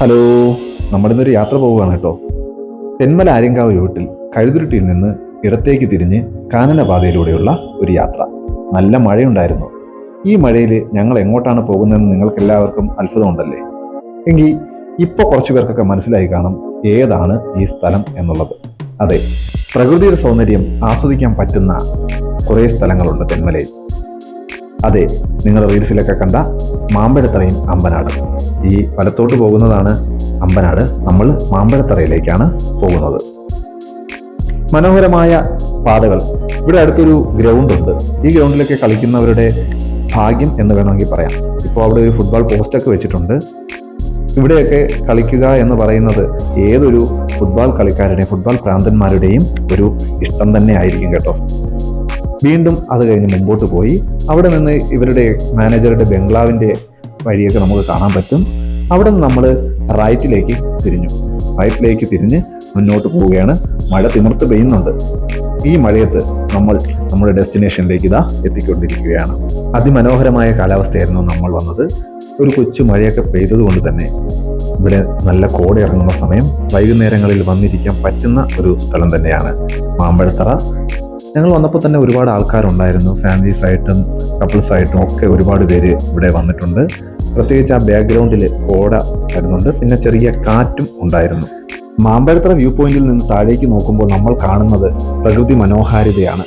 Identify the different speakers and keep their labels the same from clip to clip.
Speaker 1: Hello നമ്മുടെ ഇന്നൊരു യാത്ര പോവുകയാണ് കേട്ടോ. തെന്മല ആര്യങ്കാവ് റൂട്ടിൽ കഴുതുരുട്ടിയിൽ നിന്ന് ഇടത്തേക്ക് തിരിഞ്ഞ് കാനനപാതയിലൂടെയുള്ള ഒരു യാത്ര. നല്ല മഴയുണ്ടായിരുന്നു. ഈ മഴയിൽ ഞങ്ങൾ എങ്ങോട്ടാണ് പോകുന്നതെന്ന് നിങ്ങൾക്ക് എല്ലാവർക്കും അത്ഭുതമുണ്ടല്ലേ? എങ്കിൽ ഇപ്പോൾ കുറച്ച് പേർക്കൊക്കെ മനസ്സിലായി കാണും ഏതാണ് ഈ സ്ഥലം എന്നുള്ളത്. അതെ പ്രകൃതിയുടെ സൗന്ദര്യം ആസ്വദിക്കാൻ പറ്റുന്ന കുറേ സ്ഥലങ്ങളുണ്ട് തെന്മലയിൽ. അതെ നിങ്ങൾ റീൽസിലൊക്കെ കണ്ട മാമ്പഴത്തറയും അമ്പനാട്. ഈ വലത്തോട്ട് പോകുന്നതാണ് അമ്പനാട്. നമ്മൾ മാമ്പഴത്തറയിലേക്കാണ് പോകുന്നത്. മനോഹരമായ പാതകൾ. ഇവിടെ അടുത്തൊരു ഗ്രൗണ്ട് ഉണ്ട്. ഈ ഗ്രൗണ്ടിലൊക്കെ കളിക്കുന്നവരുടെ ഭാഗ്യം എന്ന് വേണമെങ്കിൽ പറയാം. ഇപ്പോൾ അവിടെ ഒരു ഫുട്ബോൾ പോസ്റ്റൊക്കെ വെച്ചിട്ടുണ്ട്. ഇവിടെയൊക്കെ കളിക്കുക എന്ന് പറയുന്നത് ഏതൊരു ഫുട്ബോൾ കളിക്കാരുടെയും ഫുട്ബോൾ പ്രാന്തന്മാരുടെയും ഒരു ഇഷ്ടം തന്നെ ആയിരിക്കും കേട്ടോ. വീണ്ടും അത് കഴിഞ്ഞ് മുമ്പോട്ട് പോയി. അവിടെ നിന്ന് ഇവരുടെ മാനേജറുടെ ബംഗ്ലാവിന്റെ വഴിയൊക്കെ നമുക്ക് കാണാൻ പറ്റും. അവിടെ നിന്ന് നമ്മൾ റൈറ്റിലേക്ക് തിരിഞ്ഞു. റൈറ്റിലേക്ക് തിരിഞ്ഞ് മുന്നോട്ട് പോവുകയാണ്. മഴ തിമിർത്ത് പെയ്യുന്നുണ്ട്. ഈ മഴയത്ത് നമ്മൾ നമ്മുടെ ഡെസ്റ്റിനേഷനിലേക്ക് ഇതാ എത്തിക്കൊണ്ടിരിക്കുകയാണ്. അതിമനോഹരമായ കാലാവസ്ഥയായിരുന്നു നമ്മൾ വന്നത്. ഒരു കൊച്ചു മഴയൊക്കെ പെയ്തതുകൊണ്ട് തന്നെ ഇവിടെ നല്ല കോട ഇറങ്ങുന്ന സമയം. വൈകുന്നേരങ്ങളിൽ വന്നിരിക്കാൻ പറ്റുന്ന ഒരു സ്ഥലം തന്നെയാണ് മാമ്പഴത്തറ. ഞങ്ങൾ വന്നപ്പോൾ തന്നെ ഒരുപാട് ആൾക്കാരുണ്ടായിരുന്നു ഫാമിലീസ് ആയിട്ടും കപ്പിൾസ് ആയിട്ടും ഒക്കെ ഒരുപാട് പേര് ഇവിടെ വന്നിട്ടുണ്ട്. പ്രത്യേകിച്ച് ആ ബാക്ക്ഗ്രൗണ്ടിൽ ഓട വരുന്നുണ്ട് പിന്നെ ചെറിയ കാറ്റും ഉണ്ടായിരുന്നു. മാമ്പഴത്തറ വ്യൂ പോയിന്റിൽ നിന്ന് താഴേക്ക് നോക്കുമ്പോൾ നമ്മൾ കാണുന്നത് പ്രകൃതി മനോഹാരിതയാണ്.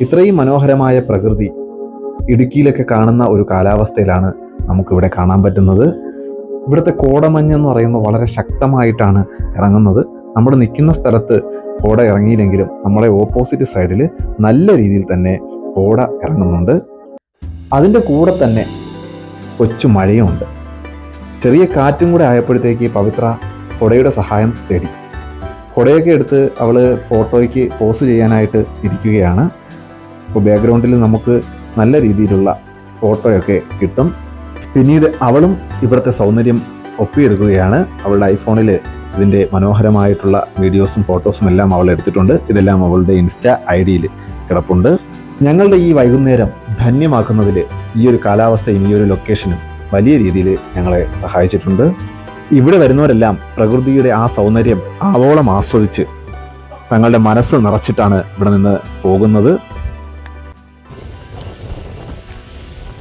Speaker 1: ഇത്രയും മനോഹരമായ പ്രകൃതി ഇടുക്കിയിലൊക്കെ കാണുന്ന ഒരു കാലാവസ്ഥയിലാണ് നമുക്കിവിടെ കാണാൻ പറ്റുന്നത്. ഇവിടുത്തെ കോടമഞ്ഞ് എന്ന് പറയുന്നത് വളരെ ശക്തമായിട്ടാണ് ഇറങ്ങുന്നത്. നമ്മൾ നിൽക്കുന്ന സ്ഥലത്ത് കോട ഇറങ്ങിയില്ലെങ്കിലും നമ്മളെ ഓപ്പോസിറ്റ് സൈഡിൽ നല്ല രീതിയിൽ തന്നെ കോട ഇറങ്ങുന്നുണ്ട്. അതിന്റെ കൂടെ തന്നെ കൊച്ചു മഴയുമുണ്ട്. ചെറിയ കാറ്റും കൂടെ ആയപ്പോഴത്തേക്ക് പവിത്ര കൊടയുടെ സഹായം തേടി. കൊടയൊക്കെ എടുത്ത് അവൾ ഫോട്ടോയ്ക്ക് പോസ് ചെയ്യാനായിട്ട് ഇരിക്കുകയാണ്. അപ്പോൾ ബാക്ക്ഗ്രൗണ്ടിൽ നമുക്ക് നല്ല രീതിയിലുള്ള ഫോട്ടോയൊക്കെ കിട്ടും. പിന്നീട് അവളും ഇവിടുത്തെ സൗന്ദര്യം ഒപ്പിയെടുക്കുകയാണ്. അവളുടെ ഐഫോണിൽ ഇതിന്റെ മനോഹരമായിട്ടുള്ള വീഡിയോസും ഫോട്ടോസും എല്ലാം അവൾ എടുത്തിട്ടുണ്ട്. ഇതെല്ലാം അവളുടെ ഇൻസ്റ്റ ഐ ഡിയിൽ കിടപ്പുണ്ട്. ഞങ്ങളുടെ ഈ വൈകുന്നേരം ധന്യമാക്കുന്നതിൽ ഈ ഒരു കാലാവസ്ഥയും ഈ ഒരു ലൊക്കേഷനും വലിയ രീതിയിൽ ഞങ്ങളെ സഹായിച്ചിട്ടുണ്ട്. ഇവിടെ വരുന്നവരെല്ലാം പ്രകൃതിയുടെ ആ സൗന്ദര്യം ആവോളം ആസ്വദിച്ച് തങ്ങളുടെ മനസ്സ് നിറച്ചിട്ടാണ് ഇവിടെ നിന്ന് പോകുന്നത്.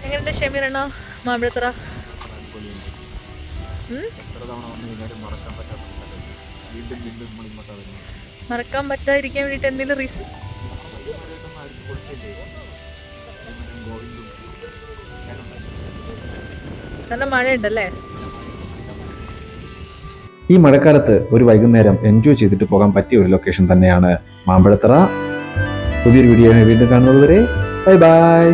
Speaker 2: എങ്ങനെയുണ്ട് മാമ്പഴത്തറ ഉം? മറക്കാൻ പറ്റാതിരിക്കാൻ വേണ്ടിട്ട് എന്തെങ്കിലും റീസൺ നല്ല മഴയുണ്ടല്ലേ?
Speaker 1: ഈ മഴക്കാലത്ത് ഒരു വൈകുന്നേരം എൻജോയ് ചെയ്തിട്ട് പോകാൻ പറ്റിയ ഒരു ലൊക്കേഷൻ തന്നെയാണ് മാമ്പഴത്തറ. പുതിയൊരു വീഡിയോ വീണ്ടും കാണുന്നത് വരെ ബൈ ബൈ